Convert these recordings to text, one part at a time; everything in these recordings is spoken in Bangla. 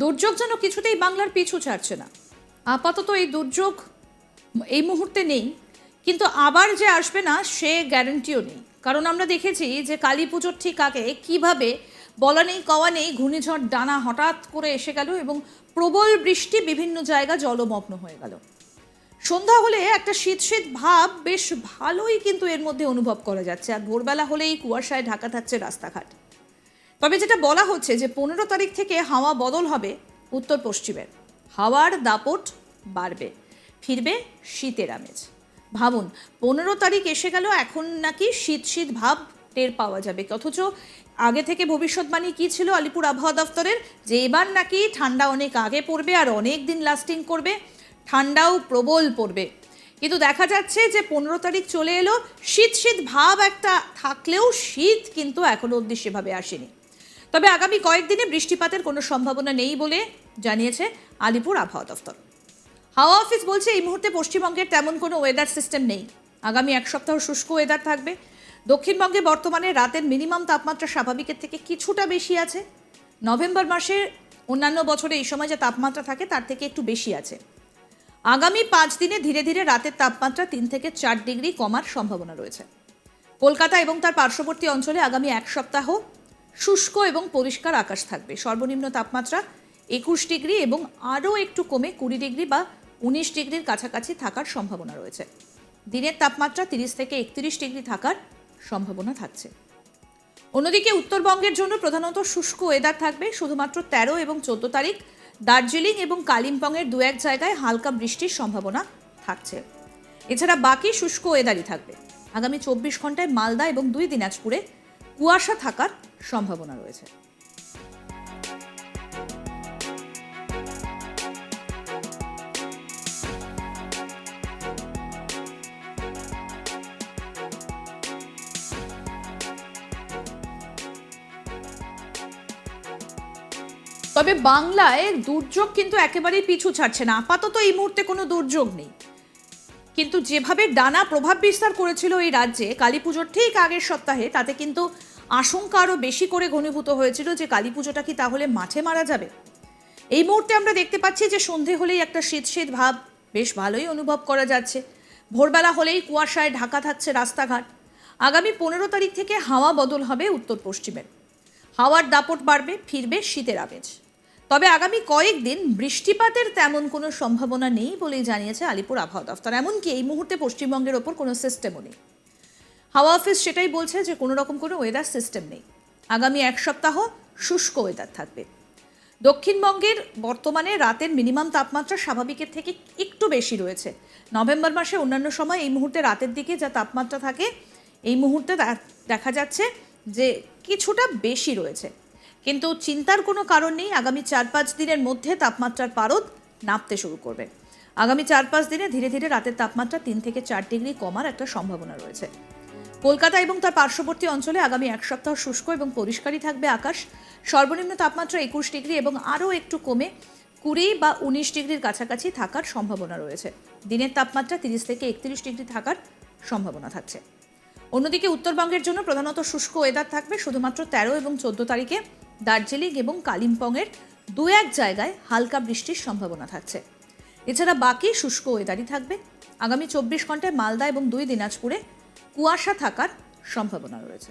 দুর্যোগ যেন কিছুতেই বাংলার পিছু ছাড়ছে না। আপাতত এই দুর্যোগ এই মুহূর্তে নেই, কিন্তু আবার যে আসবে না, সে গ্যারান্টিও নেই। কারণ আমরা দেখেছি যে কালী পুজোর ঠিক আগে কীভাবে বলা নেই, কওয়া নেই, ঘূর্ণিঝড়, ডানা হঠাৎ করে এসে গেল এবং প্রবল বৃষ্টি বিভিন্ন জায়গা জলমগ্ন হয়ে গেল। সন্ধ্যা হলে একটা শীত শীত ভাব বেশ ভালোই কিন্তু এর মধ্যে অনুভব করা যাচ্ছে। আর ভোরবেলা হলেই কুয়াশায় ঢাকা থাকছে রাস্তাঘাট। তবে যেটা বলা হচ্ছে যে পনেরো তারিখ থেকে হাওয়া বদল হবে উত্তর পশ্চিমের। হাওয়ার দাপট বাড়বে, ফিরবে শীতের আমেজ। ভাবুন, পনেরো তারিখ এসে গেল, এখন নাকি শীত শীত ভাব টের পাওয়া যাবে। অথচ আগে থেকে ভবিষ্যৎবাণী কী ছিল আলিপুর আবহাওয়া দফতরের? যে এবার নাকি ঠান্ডা অনেক আগে পড়বে আর অনেক দিন লাস্টিং করবে, ঠান্ডাও প্রবল পড়বে। কিন্তু দেখা যাচ্ছে যে পনেরো তারিখ চলে এলো, শীত শীত ভাব একটা থাকলেও শীত কিন্তু এখনও অবধি সেভাবে আসেনি। তবে আগামী কয়েকদিনে বৃষ্টিপাতের কোনো সম্ভাবনা নেই বলে জানিয়েছে আলিপুর আবহাওয়া দফতর হাওয়া অফিস বলছে এই মুহূর্তে পশ্চিমবঙ্গের তেমন কোনো ওয়েদার সিস্টেম নেই। আগামী এক সপ্তাহ শুষ্ক ওয়েদার থাকবে। দক্ষিণবঙ্গে বর্তমানে রাতের মিনিমাম তাপমাত্রা স্বাভাবিকের থেকে কিছুটা বেশি আছে। নভেম্বর মাসে অন্যান্য বছরে এই সময় যে তাপমাত্রা থাকে তার থেকে একটু বেশি আছে। আগামী পাঁচ দিনে ধীরে ধীরে রাতের তাপমাত্রা তিন থেকে চার ডিগ্রি কমার সম্ভাবনা রয়েছে। কলকাতা এবং তার পার্শ্ববর্তী অঞ্চলে আগামী এক সপ্তাহ শুষ্ক এবং পরিষ্কার আকাশ থাকবে। সর্বনিম্ন তাপমাত্রা একুশ ডিগ্রি এবং আরও একটু কমে কুড়ি ডিগ্রি বা উনিশ ডিগ্রির কাছাকাছি থাকার সম্ভাবনা রয়েছে। দিনের তাপমাত্রা তিরিশ থেকে একত্রিশ ডিগ্রি থাকার সম্ভাবনা থাকছে। অন্যদিকে উত্তরবঙ্গের জন্য প্রধানত শুষ্ক ওয়েদার থাকবে। শুধুমাত্র তেরো এবং চোদ্দ তারিখ দার্জিলিং এবং কালিম্পংয়ের দু এক জায়গায় হালকা বৃষ্টির সম্ভাবনা থাকছে। এছাড়া বাকি শুষ্ক ওয়েদারই থাকবে। আগামী চব্বিশ ঘন্টায় মালদা এবং দুই দিনাজপুরে কুয়াশা থাকার সম্ভাবনা রয়েছে। তবে বাংলায় দুর্যোগ কিন্তু একেবারেই পিছু ছাড়ছে না। আপাতত এই মুহূর্তে কোনো দুর্যোগ নেই। কিন্তু যেভাবে ডানা প্রভাব বিস্তার করেছিল এই রাজ্যে কালী পুজোর ঠিক আগের সপ্তাহে তাতে কিন্তু আশঙ্কা আরও বেশি করে ঘনীভূত হয়েছিল যে কালী পুজোটা কি তাহলে মাঠে মারা যাবে? এই মুহূর্তে আমরা দেখতে পাচ্ছি যে সন্ধে হলেই একটা শীত শীত ভাব বেশ ভালোই অনুভব করা যাচ্ছে। ভোরবেলা হলেই কুয়াশায় ঢাকা থাকছে রাস্তাঘাট। আগামী পনেরো তারিখ থেকে হাওয়া বদল হবে উত্তর পশ্চিমের। হাওয়ার দাপট বাড়বে, ফিরবে শীতের আবেজ তবে আগামী কয়েকদিন বৃষ্টিপাতের তেমন কোনো সম্ভাবনা নেই বলেই জানিয়েছে আলিপুর আবহাওয়া দফতর। এমনকি এই মুহূর্তে পশ্চিমবঙ্গের ওপর কোনো সিস্টেমও নেই। হাওয়া অফিস সেটাই বলছে যে কোনো রকম কোনো ওয়েদার সিস্টেম নেই। আগামী এক সপ্তাহ শুষ্ক ওয়েদার থাকবে। দক্ষিণবঙ্গের বর্তমানে রাতের মিনিমাম তাপমাত্রা স্বাভাবিকের থেকে একটু বেশি রয়েছে। নভেম্বর মাসে অন্যান্য সময় এই মুহূর্তে রাতের দিকে যা তাপমাত্রা থাকে, এই মুহূর্তে দেখা যাচ্ছে যে কিছুটা বেশি রয়েছে। কিন্তু চিন্তার কোনো কারণ নেই, আগামী চার পাঁচ দিনের মধ্যে তাপমাত্রার পারদ নামতে শুরু করবে। আগামী চার পাঁচ দিনে ধীরে ধীরে রাতের তাপমাত্রা তিন থেকে চার ডিগ্রি কমার একটা সম্ভাবনা রয়েছে। কলকাতা এবং তার পার্শ্ববর্তী অঞ্চলে আগামী এক সপ্তাহ শুষ্ক এবং পরিষ্কারই থাকবে আকাশ। সর্বনিম্ন তাপমাত্রা একুশ ডিগ্রি এবং আরও একটু কমে কুড়ি বা উনিশ ডিগ্রির কাছাকাছি থাকার সম্ভাবনা রয়েছে। দিনের তাপমাত্রা তিরিশ থেকে একত্রিশ ডিগ্রি থাকার সম্ভাবনা থাকছে। অন্যদিকে উত্তরবঙ্গের জন্য প্রধানত শুষ্ক ওয়েদার থাকবে শুধুমাত্র তেরো এবং চোদ্দ তারিখে। দার্জিলিং এবং কালিম্পংয়ের দু এক জায়গায় হালকা বৃষ্টির সম্ভাবনা থাকছে। এছাড়া বাকি শুষ্ক ওয়েদারই থাকবে। আগামী চব্বিশ ঘন্টায় মালদা এবং দুই দিনাজপুরে কুয়াশা থাকার সম্ভাবনা রয়েছে।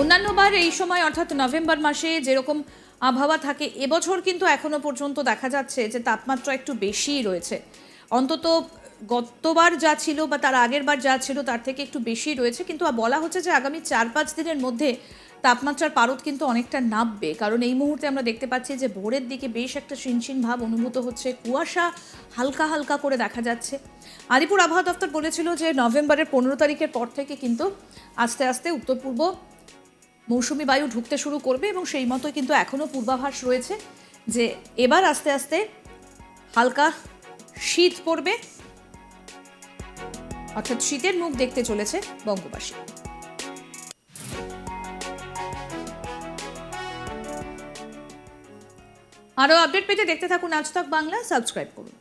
অন্যান্যবার এই সময়, অর্থাৎ নভেম্বর মাসে যেরকম আবহাওয়া থাকে, এবছর কিন্তু এখনও পর্যন্ত দেখা যাচ্ছে যে তাপমাত্রা একটু বেশিই রয়েছে। অন্তত গতবার যা ছিল বা তার আগের বার যা ছিল তার থেকে একটু বেশি রয়েছে, কিন্তু বলা হচ্ছে যে আগামী চার পাঁচ দিনের মধ্যে তাপমাত্রার পারদ কিন্তু অনেকটা নামবে। কারণ এই মুহূর্তে আমরা দেখতে পাচ্ছি যে ভোরের দিকে বেশ একটা শিনশিন ভাব অনুভূত হচ্ছে। কুয়াশা হালকা হালকা করে দেখা যাচ্ছে। আলিপুর আবহাওয়া দপ্তর বলেছিল যে নভেম্বরের পনেরো তারিখের পর থেকে কিন্তু আস্তে আস্তে উত্তর পূর্ব মৌসুমি বায়ু ঢুকতে শুরু করবে এবং সেই মতোই কিন্তু এখনও পূর্বাভাস রয়েছে যে এবার আস্তে আস্তে হালকা শীত পড়বে। অর্থাৎ শীতের মুখ দেখতে চলেছে বঙ্গবাসী। আরও আপডেট পেতে দেখতে থাকুন আজ তক বাংলা, সাবস্ক্রাইব করুন।